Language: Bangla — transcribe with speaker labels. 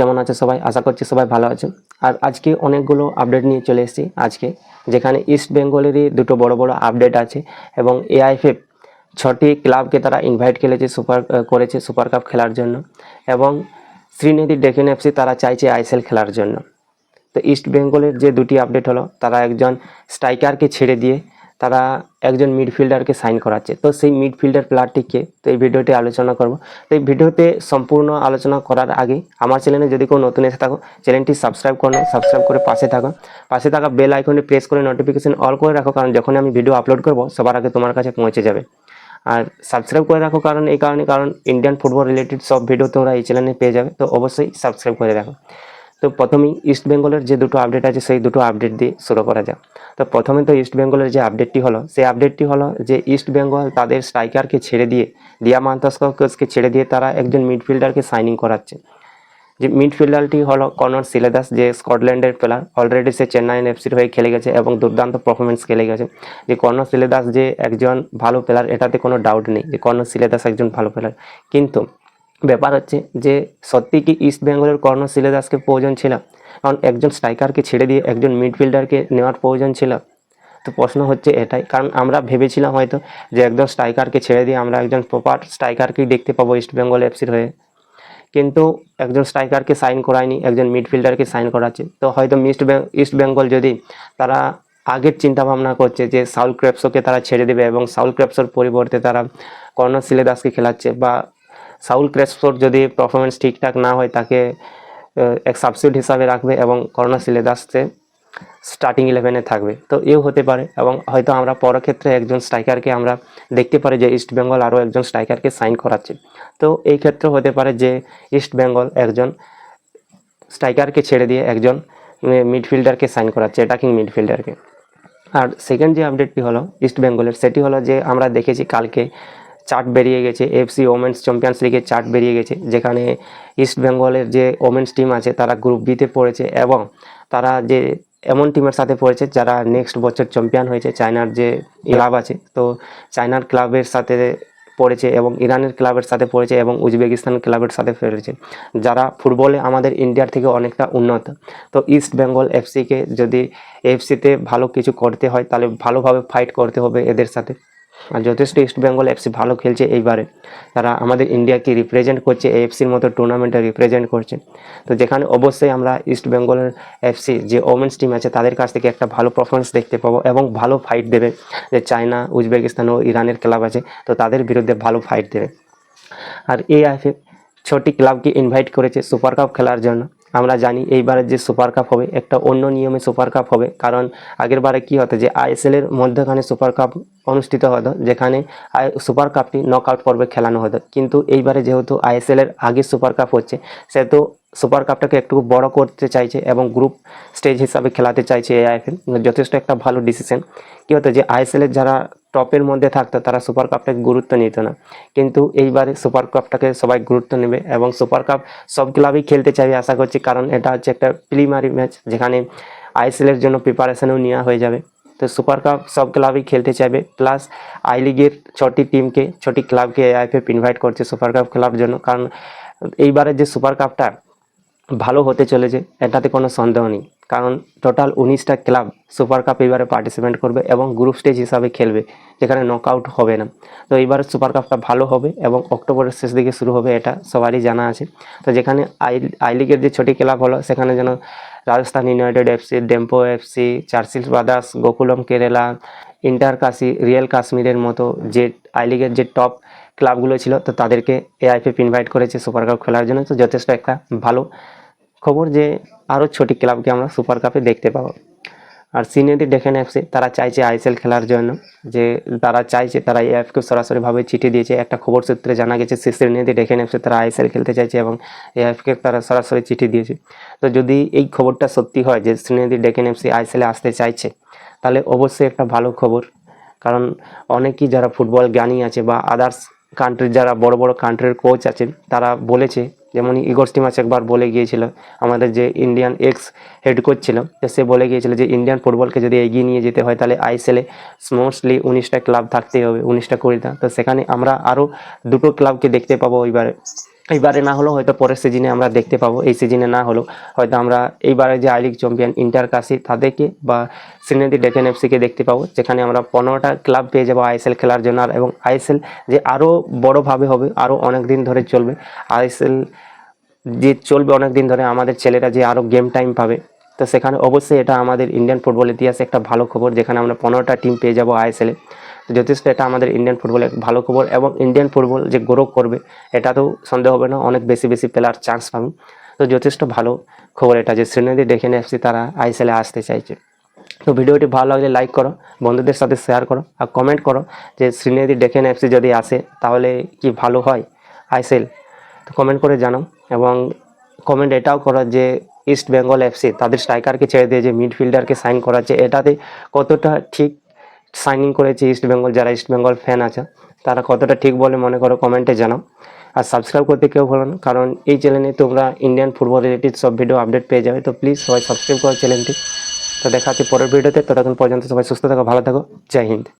Speaker 1: কেমন আছে সবাই? আশা করছি সবাই ভালো আছে। আর আজকে অনেকগুলো আপডেট নিয়ে চলে এসেছি আজকে, যেখানে ইস্ট বেঙ্গলেরই দুটো বড় বড় আপডেট আছে এবং এআইএফএফ ছটি ক্লাবকে তারা ইনভাইট খেলেছে সুপার করেছে সুপার কাপ খেলার জন্য এবং শ্রীনিধি ডেকেন এফসি তারা চাইছে আইএসএল খেলার জন্য। তো ইস্ট বেঙ্গলের যে দুটি আপডেট হলো, তারা একজন স্ট্রাইকারকে ছেড়ে দিয়ে তারা একজন মিডফিল্ডারকে সাইন করাচ্ছে। তো সেই মিডফিল্ডার প্লেয়ারটিকে তো এই ভিডিওতে আলোচনা করব। তো এই ভিডিওতে সম্পূর্ণ আলোচনা করার আগে আমার চ্যানেলে যদি কেউ নতুন এসে থাকো চ্যানেলটি সাবস্ক্রাইব করো সাবস্ক্রাইব করে পাশে থাকো। পাশে থাকা বেল আইকনে প্রেস করে নোটিফিকেশন অল করে রাখো, কারণ যখন আমি ভিডিও আপলোড করব, সবার আগে তোমার কাছে পৌঁছে যাবে। আর সাবস্ক্রাইব করে রাখো কারণ, এই কারণে, কারণ ইন্ডিয়ান ফুটবল রিলেটেড সব ভিডিও তোমরা এই চ্যানেলে পেয়ে যাবে। তো অবশ্যই সাবস্ক্রাইব করে রাখো। তো প্রথমেই ইস্ট বেঙ্গলের যে দুটো আপডেট আছে, সেই দুটো আপডেট দিয়ে শুরু করা যাক। তো প্রথমে তো ইস্ট বেঙ্গলের যে আপডেটটি হলো, সেই আপডেটটি হলো যে ইস্ট বেঙ্গল তাদের স্ট্রাইকারকে ছেড়ে দিয়ে দিয়া মান্তাসককে ছেড়ে দিয়ে তারা একজন মিডফিল্ডারকে সাইনিং করাচ্ছে। যে মিডফিল্ডারটি হলো কনর সিলেদাস যে স্কটল্যান্ডের প্লেয়ার অলরেডি সে চেন্নাইন এফসির হয়ে খেলে গেছে এবং দুর্দান্ত পারফরমেন্স খেলে গেছে। যে কর্ণ সিলেদাস যে একজন ভালো প্লেয়ার এটাতে কোনো ডাউট নেই যে কর্নর সিলেদাস একজন ভালো প্লেয়ার কিন্তু ব্যাপার হচ্ছে যে সত্যি কি ইস্ট বেঙ্গলের কর্ণ সিলেদাসকে প্রয়োজন ছিল? কারণ একজন স্ট্রাইকারকে ছেড়ে দিয়ে একজন মিডফিল্ডারকে নেওয়ার প্রয়োজন ছিল। তো প্রশ্ন হচ্ছে এটাই। কারণ আমরা ভেবেছিলাম হয়তো যে একজন স্ট্রাইকারকে ছেড়ে দিয়ে আমরা একজন প্রপার স্ট্রাইকারকেই দেখতে পাবো ইস্ট বেঙ্গল এফসির হয়ে। কিন্তু একজন স্ট্রাইকারকে সাইন করায়নি, একজন মিডফিল্ডারকে সাইন করাচ্ছে। তো হয়তো ইস্ট ইস্ট বেঙ্গল যদি তারা আগের চিন্তা ভাবনা করছে যে সাউল ক্রেপসোকে তারা ছেড়ে দেবে এবং সাউল ক্রেপসোর পরিবর্তে তারা কর্ণ সিলেদাসকে খেলাচ্ছে বা সাউল ক্রেপসোর যদি পারফরমেন্স ঠিকঠাক না হয়, তাকে এক সাবস্টিটিউট হিসাবে রাখবে এবং কর্ণ সিলেদাসকে স্টার্টিং ইলেভেনে থাকবে। তো এও হতে পারে এবং হয়তো আমরা পরক্ষেত্রে একজন স্ট্রাইকারকে আমরা দেখতে পারি যে ইস্ট বেঙ্গল আরও একজন স্ট্রাইকারকে সাইন করাচ্ছে। তো এই ক্ষেত্রে হতে পারে যে ইস্ট বেঙ্গল একজন স্ট্রাইকারকে ছেড়ে দিয়ে একজন মিডফিল্ডারকে সাইন করাচ্ছে অ্যাটাকিং মিডফিল্ডারকে আর সেকেন্ড যে আপডেটটি হলো ইস্ট বেঙ্গলের সেটি হলো যে আমরা দেখেছি কালকে চার্ট বেরিয়ে গেছে এফসি ওমেন্স চ্যাম্পিয়ন্স লিগের চার্ট বেরিয়ে গেছে, যেখানে ইস্ট বেঙ্গলের যে ওমেন্স টিম আছে, তারা গ্রুপ বিতে পড়েছে এবং তারা যে এমন টিমের সাথে পড়েছে যারা নেক্সট বছর চ্যাম্পিয়ন হয়েছে চায়নার যে ক্লাব আছে। তো চায়নার ক্লাবের সাথে পড়েছে এবং ইরানের ক্লাবের সাথে পড়েছে এবং উজবেকিস্তান ক্লাবের সাথে ফেরেছে যারা ফুটবলে আমাদের ইন্ডিয়ার থেকে অনেকটা উন্নত। তো ইস্ট বেঙ্গল এফসিকে যদি এফসিতে ভালো কিছু করতে হয়, তাহলে ভালোভাবে ফাইট করতে হবে এদের সাথে। আর যথেষ্ট ইস্ট বেঙ্গল এফসি ভালো খেলছে এইবারে। তারা আমাদের ইন্ডিয়াকে রিপ্রেজেন্ট করছে এফসির মতো টুর্নামেন্টে রিপ্রেজেন্ট করছে। তো যেখানে অবশ্যই আমরা ইস্ট বেঙ্গলের এফসি যে ওমেন্স টিম আছে, তাদের কাছ থেকে একটা ভালো পারফরমেন্স দেখতে পাবো এবং ভালো ফাইট দেবে। যে চায়না, উজবেকিস্তান ও ইরানের ক্লাব আছে, তো তাদের বিরুদ্ধে ভালো ফাইট দেবে। আর এআইএফএফ ছটি ক্লাবকে ইনভাইট করেছে সুপার কাপ খেলার জন্য। আমরা জানি এইবারের যে সুপার কাপ হবে, একটা অন্য নিয়মে সুপার কাপ হবে। কারণ আগের বারে কী হতো যে আইএসএল এর মধ্যখানে সুপার কাপ অনুষ্ঠিত হতো, যেখানে সুপার কাপটি নক আউট পর্বে খেলানো হতো। কিন্তু এইবারে যেহেতু আইএসএল এর আগে সুপার কাপ হচ্ছে, সেহেতু সুপার কাপটাকে একটু বড় করতে চাইছে এবং গ্রুপ স্টেজ হিসাবে খেলাতে চাইছে এআইএফএল যথেষ্ট একটা ভালো ডিসিশন কী হতো যে আইএসএল এর যারা টপের মধ্যে থাকতো, তারা সুপার কাপটাকে গুরুত্ব নিত না। কিন্তু এইবারে সুপার কাপটাকে সবাই গুরুত্ব নেবে এবং সুপার কাপ সব ক্লাবই খেলতে চাইবে আশা করছি, কারণ এটা হচ্ছে একটা প্রিলিমারি ম্যাচ যেখানে আইএসএল এর জন্য প্রিপারেশনও নেওয়া হয়ে যাবে। তো সুপার কাপ সব ক্লাবই খেলতে চাইবে। প্লাস আই লিগের ছটি টিমকে ছটি ক্লাবকে এআইএফএফ ইনভাইট করছে সুপার কাপ খেলার জন্য। কারণ এইবারের যে সুপার কাপটা ভালো হতে চলেছে, এটাতে কোনো সন্দেহ নেই। কারণ টোটাল উনিশটা ক্লাব সুপার কাপ এবারে পার্টিসিপেট করবে এবং গ্রুপ স্টেজ হিসাবে খেলবে, যেখানে নকআউট হবে না। তো এবারে সুপার কাপটা ভালো হবে এবং অক্টোবরের শেষ দিকে শুরু হবে এটা সবারই জানা আছে। তো যেখানে আই আই লিগের যে ছটি ক্লাব হলো, সেখানে যেন Rajasthan United FC Dempo FC Churchill Brothers Gokulam Kerala Inter Kashi Real কাশ্মীরের মতো যে আই লিগের যে টপ ক্লাবগুলো ছিল, তো তাদেরকে এআইপিএফ ইনভাইট করেছে সুপার কাপ খেলার জন্য। তো যথেষ্ট একটা ভালো খবর যে আরও ছোটি ক্লাবকে আমরা সুপার কাপে দেখতে পাবো। আর সিনিয়রটি ডেকেন এফসি তারা চাইছে আইএসএল খেলার জন্য, যে তারা চাইছে, তারা এএফকে সরাসরিভাবে চিঠি দিয়েছে। একটা খবর সূত্রে জানা গেছে, সে সিনিয়রটি ডেকেন এফসি তারা আইএসএল খেলতে চাইছে এবং এএফকে তারা সরাসরি চিঠি দিয়েছে। তো যদি এই খবরটা সত্যি হয় যে সিনিয়রটি ডেকেন এফসি আইএসএলে আসতে চাইছে, তাহলে অবশ্যই একটা ভালো খবর। কারণ অনেকেই যারা ফুটবল জ্ঞানী আছে বা আদার্স কান্ট্রির যারা বড় বড় কান্ট্রির কোচ আছেন, তারা বলেছে, যেমন ইগর স্টিমাস একবার বলে গিয়েছিল, আমাদের যে ইন্ডিয়ান এক্স হেড কোচ ছিল সে বলে গিয়েছিল যে ইন্ডিয়ান ফুটবলকে যদি এগিয়ে নিয়ে যেতে হয়, তাহলে আইসিএলে মোস্টলি উনিশটা ক্লাব থাকতেই হবে, উনিশটা কুড়িটা। তো সেখানে আমরা আরও দুটো ক্লাবকে দেখতে পাবো এবারে এইবারে না হলেও হয়তো পরের সিজনে আমরা দেখতে পাবো। এই সিজনে না হলেও হয়তো আমরা এইবারে যে I league champion Inter Kashi তাদেরকে বা শ্রীনিধি ডেকেন এফসিকে দেখতে পাবো, যেখানে আমরা পনেরোটা ক্লাব পেয়ে যাব আইএসএল খেলার জন্য। আর এবং আইএসএল যে আরও বড়োভাবে হবে আরও অনেক দিন ধরে চলবে। আইএসএল যে চলবে অনেক দিন ধরে, আমাদের ছেলেরা যে আরও গেম টাইম পাবে, তো সেখানে অবশ্যই এটা আমাদের ইন্ডিয়ান ফুটবল ইতিহাসে একটা ভালো খবর, যেখানে আমরা পনেরোটা টিম পেয়ে যাব আইএসএলে যথেষ্ট এটা আমাদের ইন্ডিয়ান ফুটবলের ভালো খবর এবং ইন্ডিয়ান ফুটবল যে গ্রো করবে, এটাতেও সন্দেহ হবে না, অনেক বেশি বেশি প্লেয়ার চান্স পাবে। তো যথেষ্ট ভালো খবর এটা যে শ্রীনদী দেখে এফসি তারা আইএসএলে আসতে চাইছে। তো ভিডিওটি ভালো লাগলে লাইক করো, বন্ধুদের সাথে শেয়ার করো আর কমেন্ট করো যে শ্রীনিধি ডেকেন এফসি যদি আসে, তাহলে কি ভালো হয় আইসিএল তো কমেন্ট করে জানাও এবং কমেন্ট এটাও করো যে ইস্ট বেঙ্গল এফসি তাদের স্ট্রাইকারকে ছেড়ে দিয়ে যে মিডফিল্ডারকে সাইন করাচ্ছে, এটাতে কতটা ঠিক সাইনিং করেছে ইস্ট বেঙ্গল যারা ইস্ট বেঙ্গল ফ্যান আছে, তারা কতটা ঠিক বলে মনে করো কমেন্টে জানাও। আর সাবস্ক্রাইব করতে কেউ ভুলো না, কারণ এই চ্যানেলে তোমরা ইন্ডিয়ান ফুটবল রিলেটেড সব ভিডিও আপডেট পেয়ে যাবে। তো প্লিজ সবাই সাবস্ক্রাইব করো চ্যানেলটি তো দেখা হচ্ছে পরের ভিডিওতে ততক্ষণ পর্যন্ত সবাই সুস্থ থাকো, ভালো থাকো। জয় হিন্দ।